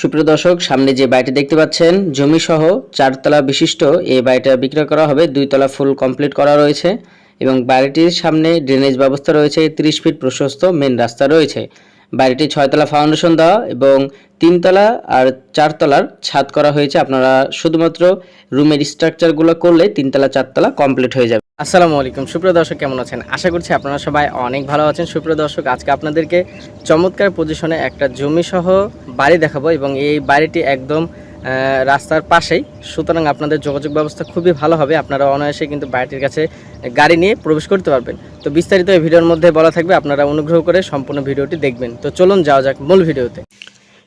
সুপ্রিয় দর্শক, সামনে যে বাড়িটি দেখতে পাচ্ছেন জমি সহ চারতলা বিশিষ্ট, এই বাড়িটা বিক্রয় করা হবে দুই তলা ফুল কমপ্লিট করা রয়েছে এবং বাড়িটির সামনে ড্রেনেজ ব্যবস্থা রয়েছে, তিরিশ ফিট প্রশস্ত মেন রাস্তা রয়েছে। বাড়িটি ছয়তলা ফাউন্ডেশন দেওয়া এবং তিনতলা আর চারতলার ছাদ করা হয়েছে। আপনারা শুধুমাত্র রুমের স্ট্রাকচারগুলো করলে তিনতলা, চারতলা কমপ্লিট হয়ে যাবে। আসসালামু আলাইকুম। সুপ্রিয় দর্শক, কেমন আছেন? আশা করছি আপনারা সবাই অনেক ভালো আছেন। সুপ্রিয় দর্শক, আজকে আপনাদেরকে চমৎকার পজিশনে একটা জমি সহ বাড়ি দেখাবো এবং এই বাড়িটি একদম রাস্তার পাশেই। সুতরাং আপনাদের যোগাযোগ ব্যবস্থা খুবই ভালো হবে। আপনারা অনায়াসে কিন্তু বাড়িটির কাছে গাড়ি নিয়ে প্রবেশ করতে পারবেন। তো বিস্তারিত এই ভিডিওর মধ্যে বলা থাকবে, আপনারা অনুগ্রহ করে সম্পূর্ণ ভিডিওটি দেখবেন। তো চলুন যাওয়া যাক মূল ভিডিওতে।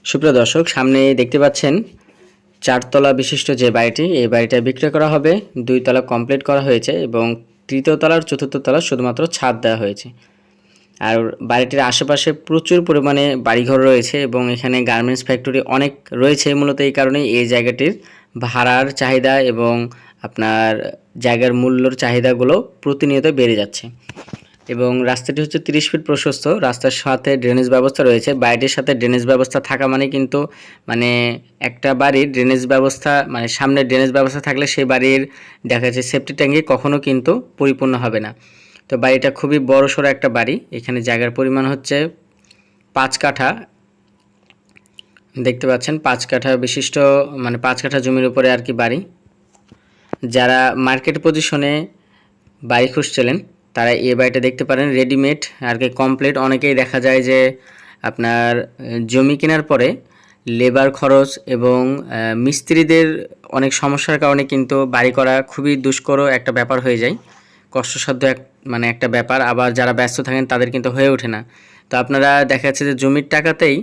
সুপ্রিয় দর্শক সামনে দেখতে পাচ্ছেন চারতলা বিশিষ্ট যে বাড়িটি, এই বাড়িটা বিক্রয় করা হবে, দুই তলা কমপ্লিট করা হয়েছে এবং তৃতীয় তলার চতুর্থ তলা শুধুমাত্র ছাদ দেওয়া হয়েছে। আর বাড়িটির আশেপাশে প্রচুর পরিমাণে বাড়িঘর রয়েছে এবং এখানে গার্মেন্টস ফ্যাক্টরি অনেক রয়েছে মূলত এই কারণেই এই জায়গাটির ভাড়ার চাহিদা এবং আপনার জায়গার মূল্যর চাহিদাগুলো প্রতিনিয়ত বেড়ে যাচ্ছে। এবং রাস্তাটি হচ্ছে তিরিশ ফিট প্রশস্ত। রাস্তার সাথে ড্রেনেজ ব্যবস্থা রয়েছে। বাড়িটির সাথে ড্রেনেজ ব্যবস্থা থাকা মানে কিন্তু মানে একটা বাড়ির ড্রেনেজ ব্যবস্থা মানে সামনে ড্রেনেজ ব্যবস্থা থাকলে সেই বাড়ির দেখা যাচ্ছে সেফটি ট্যাঙ্কি কখনো কিন্তু পরিপূর্ণ হবে না। তো বাড়িটা খুবই বড় সড়ো একটা বাড়ি। এখানে জায়গার পরিমাণ হচ্ছে পাঁচ কাঠা। দেখতে পাচ্ছেন পাঁচ কাঠা বিশিষ্ট মানে পাঁচ কাঠা জমির উপরে আর কি বাড়ি। যারা মার্কেট পজিশনে বাড়ি খুঁজছিলেন তারা এই বাড়িটা দেখতে পারেন রেডিমেড আর কি কমপ্লিট অনেকেই দেখা যায় যে আপনার জমি কেনার পরে লেবার খরচ এবং মিস্ত্রিদের অনেক সমস্যার কারণে কিন্তু বাড়ি করা খুবই দুষ্কর একটা ব্যাপার হয়ে যায়। কষ্টসাধ্য এক মানে একটা ব্যাপার। আবার যারা ব্যস্ত থাকেন তাদের কিন্তু হয়ে ওঠে না। তো আপনারা দেখা যাচ্ছে যে জমির টাকাতেই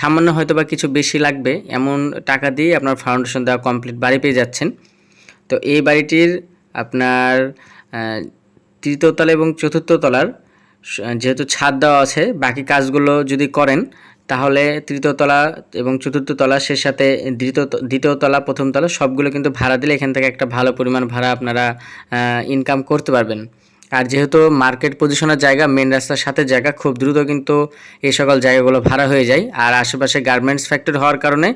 সামান্য হয়তো বা কিছু বেশি লাগবে। এমন টাকা দিয়ে আপনার ফাউন্ডেশন দেওয়া কমপ্লিট বাড়ি পেয়ে যাচ্ছেন। তো এই বাড়িটির আপনার তৃতীয় তলা এবং চতুর্থ তলার যেহেতু ছাদ দেওয়া আছে, বাকি কাজগুলো যদি করেন, তাহলে তৃতীয় তলা এবং চতুর্থ তলা সে সাথে দ্বিতীয় তলা, প্রথম তলা, সবগুলো কিন্তু ভাড়া দিলে এখান থেকে একটা ভালো পরিমাণ ভাড়া আপনারা ইনকাম করতে পারবেন। আর যেহেতু মার্কেট পজিশনের জায়গা মেন রাস্তার সাথে জায়গা, খুব দ্রুত কিন্তু এই সকল জায়গাগুলো ভাড়া হয়ে যায়। আর আশেপাশে গার্মেন্টস ফ্যাক্টরি হওয়ার কারণে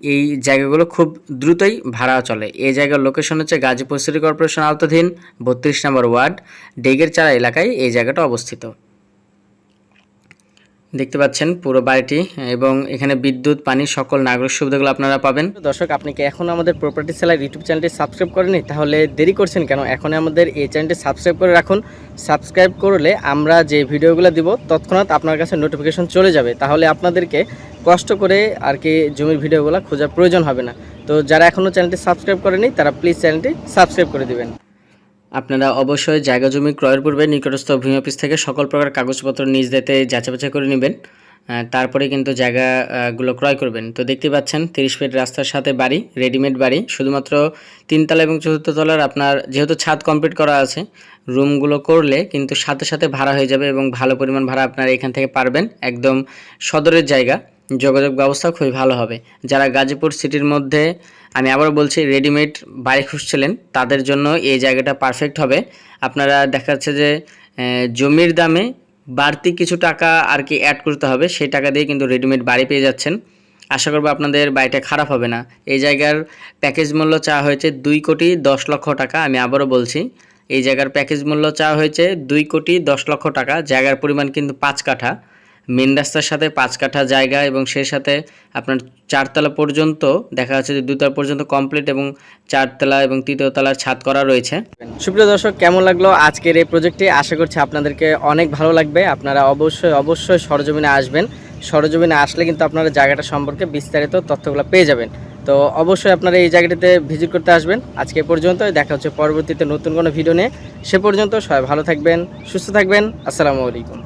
এই জায়গাগুলো খুব দ্রুতই ভাড়া চলে। এই জায়গার লোকেশন হচ্ছে গাজীপুর সিটি কর্পোরেশন আওতাধীন, বত্রিশ নম্বর ওয়ার্ড ডেগের চারা এলাকায় এই জায়গাটা অবস্থিত। দেখতে পাচ্ছেন পুরো বাড়িটি এবং এখানে বিদ্যুৎ, পানি, সকল নাগরিক সুবিধাগুলো আপনারা পাবেন। দর্শক, আপনি কি এখন আমাদের প্রপার্টি সেলার ইউটিউব চ্যানেলটি সাবস্ক্রাইব করেনি তাহলে দেরি করছেন কেন? এখন আমাদের এই চ্যানেলটি সাবস্ক্রাইব করে রাখুন। সাবস্ক্রাইব করলে আমরা যে ভিডিওগুলো দিব, তৎক্ষণাৎ আপনার কাছে নোটিফিকেশন চলে যাবে। তাহলে আপনাদেরকে কষ্ট করে আর কি জমির ভিডিওগুলো খোঁজার প্রয়োজন হবে না। তো যারা এখনও চ্যানেলটি সাবস্ক্রাইব করেনি তারা প্লিজ চ্যানেলটি সাবস্ক্রাইব করে দিবেন। আপনারা অবশ্যই জায়গা জমি ক্রয়ের পূর্বে নিকটস্থ ভূমি অফিস থেকে সকল প্রকার কাগজপত্র নিজ যাচাই বাছাই করে নেবেন। তারপরে কিন্তু জায়গাগুলো ক্রয় করবেন। তো দেখতে পাচ্ছেন, তিরিশ ফিট রাস্তার সাথে বাড়ি রেডিমেড বাড়ি। শুধুমাত্র তিনতলা এবং চতুর্থ তলার আপনার যেহেতু ছাদ কমপ্লিট করা আছে রুমগুলো করলে কিন্তু সাথে সাথে ভাড়া হয়ে যাবে এবং ভালো পরিমাণ ভাড়া আপনারা এখান থেকে পারবেন একদম সদরের জায়গা। যোগাযোগ ব্যবস্থা খুবই ভালো হবে। যারা গাজীপুর সিটির মধ্যে, আমি আবারও বলছি রেডিমেড বাড়ি খুঁজছিলেন, তাদের জন্য এই জায়গাটা পারফেক্ট হবে। আপনারা দেখা যাচ্ছে যে জমির দামে বাড়তি কিছু টাকা আর কি অ্যাড করতে হবে, সেই টাকা দিয়ে কিন্তু রেডিমেড বাড়ি পেয়ে যাচ্ছেন। আশা করব আপনাদের বাড়িটা খারাপ হবে না। এই জায়গার প্যাকেজ মূল্য চাওয়া হয়েছে দুই কোটি দশ লক্ষ টাকা, আমি আবারও বলছি। এই জায়গার প্যাকেজ মূল্য চাওয়া হয়েছে দুই কোটি দশ লক্ষ টাকা, জায়গার পরিমাণ কিন্তু পাঁচ কাঠা। মেন রাস্তার সাথে পাঁচ কাঠা জায়গা এবং সেই সাথে আপনার চারতলা পর্যন্ত, দেখা যাচ্ছে যে দুতলা পর্যন্ত কমপ্লিট এবং চারতলা এবং তৃতীয় তলার ছাদ করা রয়েছে। সুপ্রিয় দর্শক, কেমন লাগল আজকের এই প্রজেক্টটি আশা করছি আপনাদেরকে অনেক ভালো লাগবে। আপনারা অবশ্যই অবশ্যই সরজমিনে আসবেন। সরজমিনে আসলে কিন্তু আপনারা জায়গাটা সম্পর্কে বিস্তারিত তথ্যগুলো পেয়ে যাবেন। তো অবশ্যই আপনারা এই জায়গাটিতে ভিজিট করতে আসবেন। আজকে পর্যন্ত দেখা হচ্ছে পরবর্তীতে নতুন কোনো ভিডিও নিয়ে। সে পর্যন্ত সবাই ভালো থাকবেন, সুস্থ থাকবেন। আসসালামু আলাইকুম।